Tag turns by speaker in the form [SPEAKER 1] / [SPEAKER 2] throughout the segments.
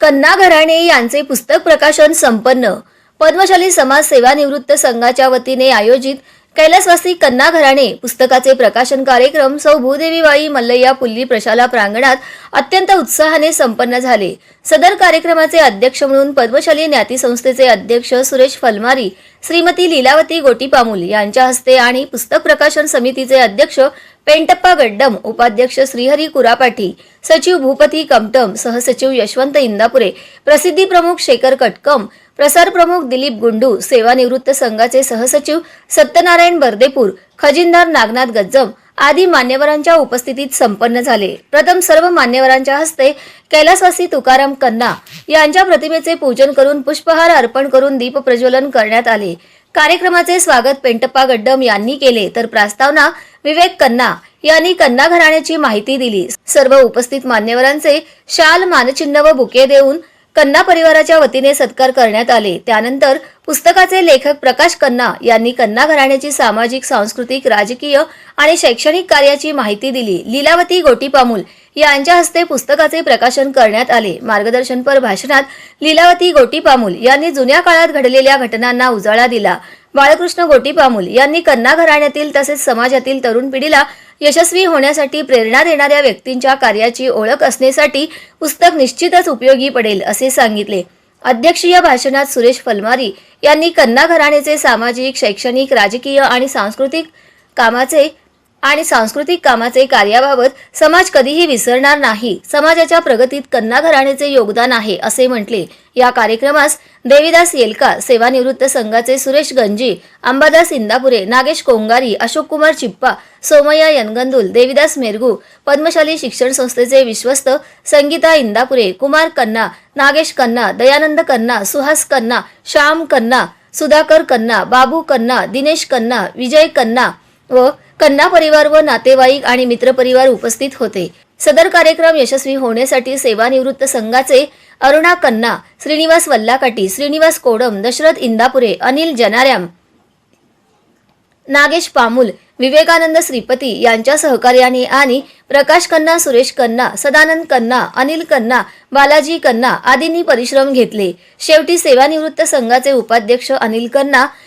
[SPEAKER 1] कन्ना घराणे यांचे पुस्तक प्रकाशन संपन्न. पद्मशाली समाज सेवानिवृत्त संघाच्या वतीने आयोजित कैलासवासी कन्ना घराणे पुस्तकाचे प्रकाशन कार्यक्रम सौ भूदेवीबाई मल्लय्या पुल्ली प्रशाला प्रांगणात अत्यंत उत्साहाने संपन्न झाले. सदर कार्यक्रमाचे अध्यक्ष म्हणून पद्मशाली ज्ञाती संस्थेचे अध्यक्ष सुरेश फलमारी श्रीमती लीलावती गोटीपामुल यांच्या हस्ते आणि पुस्तक प्रकाशन समितीचे अध्यक्ष पेंटप्पा गड्डम उपाध्यक्ष श्रीहरी कुरापाठी सचिव भूपती कमटम सहसचिव यशवंत इंदापुरे प्रसिद्धी प्रमुख शेखर कटकम प्रसार प्रमुख दिलीप गुंडू सेवानिवृत्त संघाचे सहसचिव सत्यनारायण बर्देपूर खजिनदार नागनाथ गज्जम आदी मान्यवरांच्या उपस्थितीत संपन्न झाले. प्रथम सर्व मान्यवरांच्या हस्ते कैलासवासी तुकाराम कन्ना यांच्या प्रतिमेचे पूजन करून पुष्पहार अर्पण करून दीप प्रज्वलन करण्यात आले. कार्यक्रमाचे स्वागत पेंटप्पा गड्डम यांनी केले. तर प्रास्तावना विवेक कन्ना यांनी कन्ना घराण्याची माहिती दिली. सर्व उपस्थित मान्यवरांचे शाल मानचिन्ह व बुके देऊन कन्ना परिवाराच्या वतीने सत्कार करण्यात आले. त्यानंतर पुस्तकाचे लेखक प्रकाश कन्ना यांनी कन्ना घराण्याची सामाजिक सांस्कृतिक राजकीय आणि शैक्षणिक कार्याची माहिती दिली. लीलावती गोटीपामूल यांच्या हस्ते पुस्तकाचे प्रकाशन करण्यात आले. मार्गदर्शनपर भाषणात लीलावती गोटीपामुल यांनी जुन्या काळात घडलेल्या घटनांना उजाळा दिला. बाळकृष्ण गोटीपामुल यांनी कन्ना घराण्यातील तसेच समाजातील तरुण पिढीला यशस्वी होण्यासाठी प्रेरणा देणाऱ्या व्यक्तींच्या कार्याची ओळख असण्यासाठी पुस्तक निश्चितच उपयोगी पडेल असे सांगितले. अध्यक्षीय भाषणात सुरेश फलमारी यांनी कन्ना घराण्याचे सामाजिक शैक्षणिक राजकीय आणि सांस्कृतिक कामाचे आणि सांस्कृतिक कामाचे कार्याबाबत समाज कधीही विसरणार नाही. समाजाच्या प्रगतीत कन्ना घराण्याचे योगदान आहे असे म्हटले. या कार्यक्रमास देवीदास येलका सेवानिवृत्त संघाचे सुरेश गंजी अंबादास इंदापुरे नागेश कोंगारी अशोक कुमार चिप्पा सोमय्या यनगंदुल देवीदास मेरगू पद्मशाली शिक्षण संस्थेचे विश्वस्त संगीता इंदापुरे कुमार कन्ना नागेश कन्ना दयानंद कन्ना सुहास कन्ना श्याम कन्ना सुधाकर कन्ना बाबू कन्ना दिनेश कन्ना विजय कन्ना व कन्ना परिवार व नातेवाईक आणि मित्रपरिवार उपस्थित होते. सदर कार्यक्रम यशस्वी होण्यासाठी सेवानिवृत्त संघाचे अरुणा कन्ना श्रीनिवास वल्लाकाटी श्रीनिवास कोडम दशरथ इंदापुरे अनिल जनार्याम नागेश पामुल विवेकानंद श्रीपती यांच्या सहकार्याने आणि प्रकाश कन्ना सुरेश कन्ना सदानंद कन्ना अनिल कन्ना बालाजी कन्ना आदींनी परिश्रम घेतले. शेवटी सेवानिवृत्त संघाचे उपाध्यक्ष अनिल कन्ना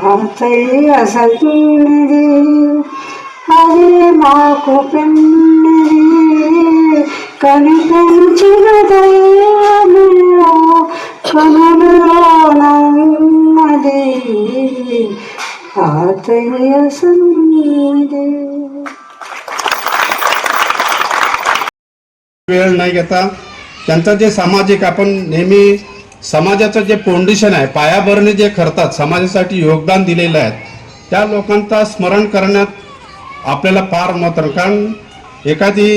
[SPEAKER 2] తాతయ్య సన్నది అదే మాకు పిన్నది కనిపించిన దైవమేయో కనులలోనన్నది తాతయ్య సన్నిధి
[SPEAKER 3] वेळ नाही घेता त्यांचं जे सामाजिक आपण नेहमी समाजाचं जे फाउंडेशन आहे पायाभरणी जे करतात समाजासाठी योगदान दिलेलं आहे त्या लोकांचा स्मरण करण्यात आपल्याला फार महत्त्व कारण एखादी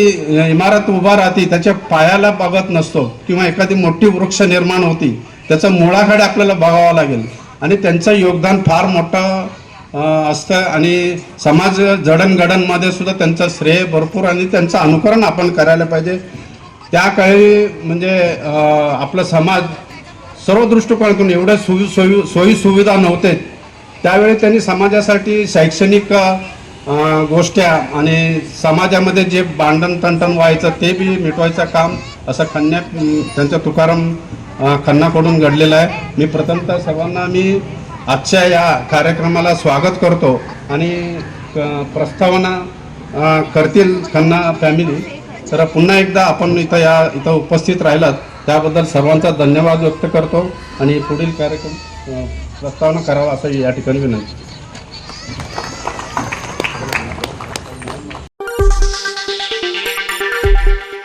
[SPEAKER 3] इमारत उभा राहते त्याच्या पायाला बघत नसतो किंवा एखादी मोठी वृक्ष निर्माण होती त्याचं मुळाकडे आपल्याला बघावं लागेल. आणि त्यांचं योगदान फार मोठं असतं. आणि समाज जडणघडणमध्ये सुद्धा त्यांचं श्रेय भरपूर आणि त्यांचं अनुकरण आपण करायला पाहिजे. त्या काळी म्हणजे आपला समाज सर्व दृष्टिकोनातून एवढ्या सोयी सोयी सोयी सुविधा नव्हते. त्यावेळी त्यांनी समाजासाठी शैक्षणिक गोष्ट्या आणि समाजामध्ये जे भांडण तंटण व्हायचं ते बी मिटवायचं काम असं खन्या त्यांच्या तुकाराम खन्नाकडून घडलेलं आहे. मी प्रथमतः सर्वांना मी आजच्या या कार्यक्रमाला स्वागत करतो आणि प्रस्तावना करतील खन्ना फॅमिली तर पुन्हा एकदा आपण इथं या इथं उपस्थित राहिलात. त्याबद्दल सर्वांचा धन्यवाद व्यक्त करतो आणि पुढील कार्यक्रम प्रस्तावना करावा असं या ठिकाणी विनंती.